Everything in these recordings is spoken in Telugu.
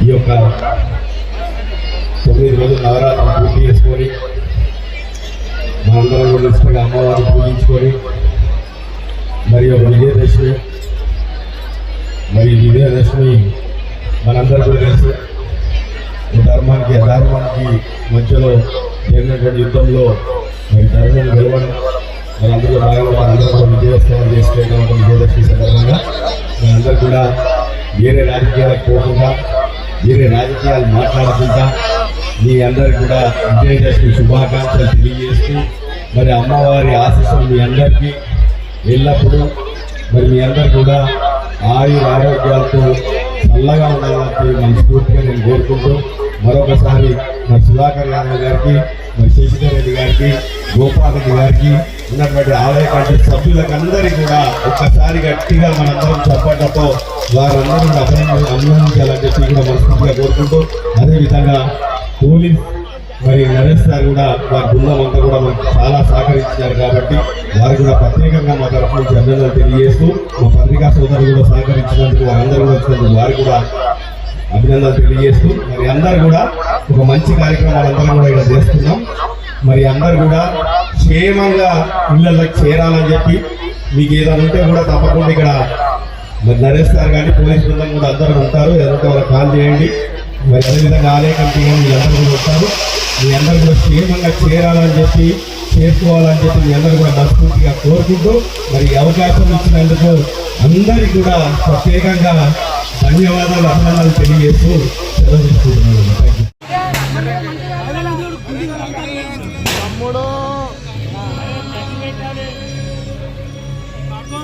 ఈ యొక్క తొమ్మిది రోజులు నవరాత్రి పూర్తి చేసుకొని మనందరం కూడా ఇష్టంగా అమ్మవారిని పూజించుకొని మరి ఒక విజయదశమి మరి విజయదశమి మనందరూ కూడా తెలుసు ధర్మానికి అధర్మానికి మధ్యలో జరిగినటువంటి యుద్ధంలో మరి ధర్మం గెలవడం మరి భాగంగా మనందరూ కూడా విజయోత్సవాలు చేసుకున్నటువంటి విజయదశమి సందర్భంగా. మనందరూ కూడా వేరే రాజకీయాలకు పోకుండా వేరే రాజకీయాలు మాట్లాడకుండా మీ అందరికి కూడా విజయదశమి శుభాకాంక్షలు తెలియజేస్తూ మరి అమ్మవారి ఆశీస్సులు మీ అందరికీ. ఎల్లప్పుడూ మరి మీ అందరు కూడా ఆయుర ఆరోగ్యాలతో చల్లగా ఉండాలని మనస్ఫూర్తిగా నేను కోరుకుంటూ మరొకసారి మరి సుధాకర్ యాదవ్ గారికి మరి శశిధర్ రెడ్డి గారికి గోపాల్ రెడ్డి గారికి ఉన్నటువంటి ఆలయ కమిటీ సభ్యులకు అందరికీ కూడా ఒక్కసారి గట్టిగా మనందరం చెప్పడంతో వారందరూ కూడా అభినందన అభినందించాలని చెప్పి కూడా మనస్ఫూర్తిగా కోరుకుంటూ అదేవిధంగా పోలీస్ మరి నరేష్ సార్ కూడా వారి బృందం అంతా కూడా మనకు చాలా సహకరించారు కాబట్టి వారు కూడా ప్రత్యేకంగా మా తరఫు నుంచి అభినందనలు తెలియజేస్తూ మా పత్రికా సోదరులు కూడా సహకరించినందుకు వారందరూ కూడా వచ్చినందుకు వారు కూడా అభినందనలు తెలియజేస్తూ మరి అందరు కూడా ఒక మంచి కార్యక్రమాలు అందరం కూడా ఇక్కడ చేస్తున్నాం. మరి అందరు కూడా క్షేమంగా ఇళ్ళకి చేరాలని చెప్పి మీకు ఏదైనా ఉంటే కూడా తప్పకుండా ఇక్కడ మరి నరేష్ సార్ కానీ పోలీస్ బృందం కూడా అందరూ ఉంటారు. ఏదంటే వాళ్ళకి కాల్ చేయండి. మరి అదేవిధంగా ఆలయ కమిటీ కానీ వీళ్ళందరూ కూడా ఉంటారు. మీ అందరూ కూడా క్షేమంగా చేరాలని చెప్పి చేసుకోవాలని చెప్పి మీ అందరూ కూడా మనస్ఫూర్తిగా కోరుకుంటూ మరి అవకాశం ఇచ్చినందుకు అందరికీ కూడా ప్రత్యేకంగా ధన్యవాదాలు అభినందనలు తెలియజేస్తూ సెలవు తీసుకుంటున్నాను.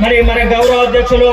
మరి మన గౌరవ అధ్యక్షులు